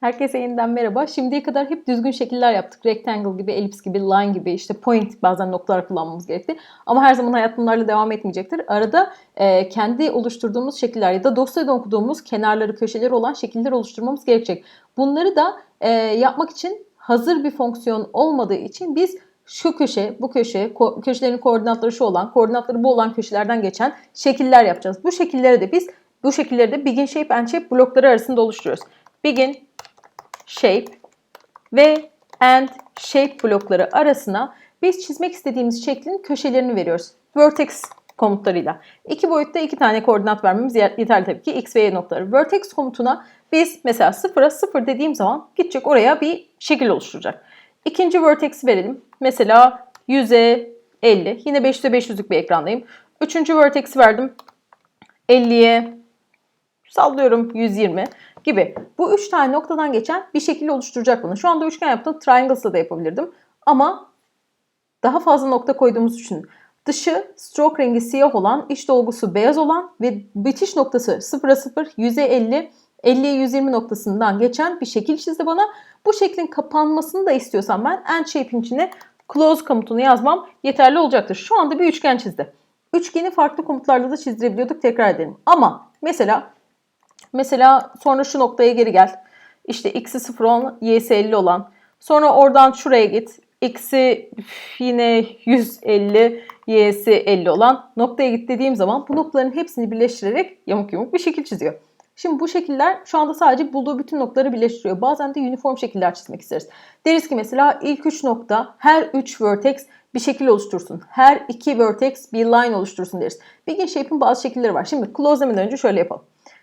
Herkese yeniden merhaba. Şimdiye kadar hep düzgün şekiller yaptık. Rectangle gibi, elips gibi, line gibi, işte point bazen noktalar kullanmamız gerekti. Ama her zaman hayat bunlarla devam etmeyecektir. Arada e, kendi oluşturduğumuz şekiller ya da dosyada okuduğumuz kenarları, köşeleri olan şekiller oluşturmamız gerekecek. Bunları da e, yapmak için hazır bir fonksiyon olmadığı için biz şu köşe, bu köşe, ko- köşelerin koordinatları şu olan, koordinatları bu olan köşelerden geçen şekiller yapacağız. Bu şekilleri de biz bu şekilleri de begin shape and shape blokları arasında oluşturuyoruz. Begin, shape ve and shape blokları arasına biz çizmek istediğimiz şeklin köşelerini veriyoruz. Vertex komutlarıyla. İki boyutta iki tane koordinat vermemiz yeterli tabii ki x ve y noktaları. Vertex komutuna biz mesela 0'a 0 dediğim zaman gidecek oraya bir şekil oluşturacak. İkinci vertex'i verelim. Mesela 100'e 50. Yine 500'e 500'lük bir ekrandayım. Üçüncü vertex'i verdim. 50'ye sallıyorum 120 gibi. Bu üç tane noktadan geçen bir şekil oluşturacak bunu. Şu anda üçgen yaptım. Triangles'la da yapabilirdim. Ama daha fazla nokta koyduğumuz için dışı stroke rengi siyah olan, iç dolgusu beyaz olan ve bitiş noktası 0'a 0, 100'e 50, 50'ye 120 noktasından geçen bir şekil çizdi bana. Bu şeklin kapanmasını da istiyorsam ben end shape'in içine close komutunu yazmam yeterli olacaktır. Şu anda bir üçgen çizdi. Üçgeni farklı komutlarla da çizdirebiliyorduk. Tekrar edelim. Ama mesela Mesela sonra şu noktaya geri gel. İşte x'i 0 olan, y'si 50 olan. Sonra oradan şuraya git. x'i yine 150, y'si 50 olan noktaya git dediğim zaman bu noktaların hepsini birleştirerek yamuk yumuk bir şekil çiziyor. Şimdi bu şekiller şu anda sadece bulduğu bütün noktaları birleştiriyor. Bazen de uniform şekiller çizmek isteriz. Deriz ki mesela ilk 3 nokta her 3 vertex bir şekil oluştursun. Her 2 vertex bir line oluştursun deriz. Begin shape'in bazı şekilleri var. Şimdi close demeden önce şöyle yapalım.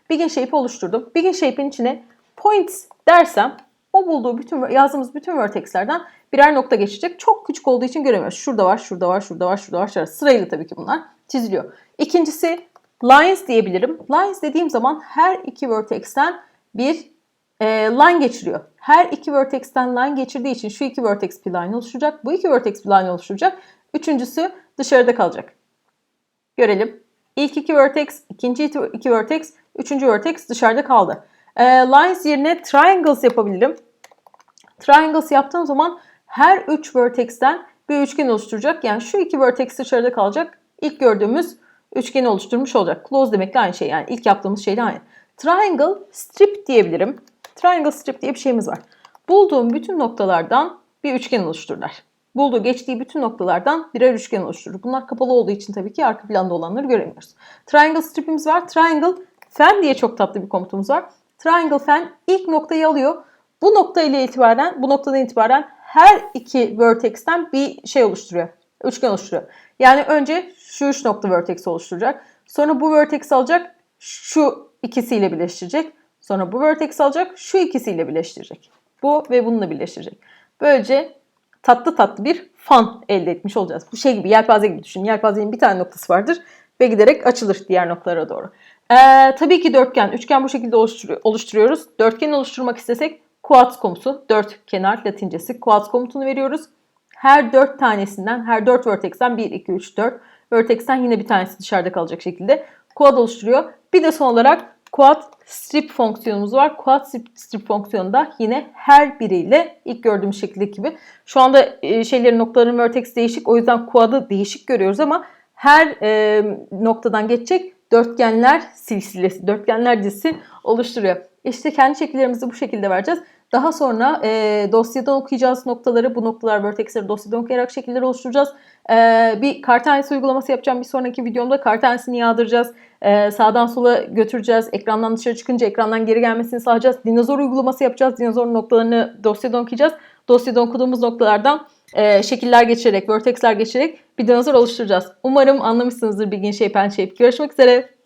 Begin shape oluşturdum. Begin shape'in içine points dersem o bulduğu bütün yazdığımız bütün vertexlerden birer nokta geçecek. Çok küçük olduğu için göremiyoruz. Şurada var, şurada var, şurada var, şurada var. Şurada. Sırayla tabii ki bunlar çiziliyor. İkincisi lines diyebilirim. Lines dediğim zaman her iki vertexten bir e, line geçiriyor. Her iki vertexten line geçirdiği için şu iki vertex bir line oluşturacak. Bu iki vertex bir line oluşturacak. Üçüncüsü dışarıda kalacak. Görelim. İlk iki vertex, ikinci iki vertex, üçüncü vertex dışarıda kaldı. E, lines yerine triangles yapabilirim. Triangles yaptığım zaman her üç vertexten bir üçgen oluşturacak. Yani şu iki vertex dışarıda kalacak. İlk gördüğümüz üçgeni oluşturmuş olacak. Close demekle aynı şey yani ilk yaptığımız şeyle aynı. Triangle strip diyebilirim. Triangle strip diye bir şeyimiz var. Bulduğum bütün noktalardan bir üçgen oluştururlar. Bulduğu geçtiği bütün noktalardan birer üçgen oluşturur. Bunlar kapalı olduğu için tabii ki arka planda olanları göremiyoruz. Triangle strip'imiz var. Triangle fan diye çok tatlı bir komutumuz var. Triangle fan ilk noktayı alıyor. Bu nokta ile itibaren, bu noktadan itibaren her iki vertex'ten bir şey oluşturuyor. Üçgen oluşturuyor. Yani önce şu üç nokta vertex oluşturacak. Sonra bu vertex alacak, şu ikisiyle birleştirecek. Sonra bu vertex alacak, şu ikisiyle birleştirecek. Bu ve bununla birleştirecek. Böylece tatlı tatlı bir fan elde etmiş olacağız. Bu şey gibi yelpaze gibi düşünün. Yelpazenin bir tane noktası vardır ve giderek açılır diğer noktalara doğru. Ee, tabii ki dörtgen, üçgen bu şekilde oluşturuyoruz. Dörtgen oluşturmak istesek quads komutu, dört kenar latincesi quads komutunu veriyoruz. Her dört tanesinden, her dört vertexten 1, 2, 3, 4 vertexten yine bir tanesi dışarıda kalacak şekilde quad oluşturuyor. Bir de son olarak quad strip fonksiyonumuz var. Quad strip fonksiyonunda yine her biriyle ilk gördüğümüz şekildeki gibi. Şu anda e, şeylerin noktaların vertex değişik. O yüzden quad'ı değişik görüyoruz ama her e, noktadan geçecek dörtgenler silsilesi, dörtgenler dizisi oluşturuyor. İşte kendi şekillerimizi bu şekilde vereceğiz. Daha sonra e, dosyadan okuyacağız noktaları. Bu noktalar vertexleri dosyadan okuyarak şekiller oluşturacağız. E, bir kartanesi uygulaması yapacağım. Bir sonraki videomda kartanesini yağdıracağız. E, sağdan sola götüreceğiz. Ekrandan dışarı çıkınca ekrandan geri gelmesini sağlayacağız. Dinozor uygulaması yapacağız. Dinozorun noktalarını dosyadan okuyacağız. Dosyadan okuduğumuz noktalardan e, şekiller geçirerek, vertexler geçirerek bir dinozor oluşturacağız. Umarım anlamışsınızdır Begin Shape and Shape. Görüşmek üzere.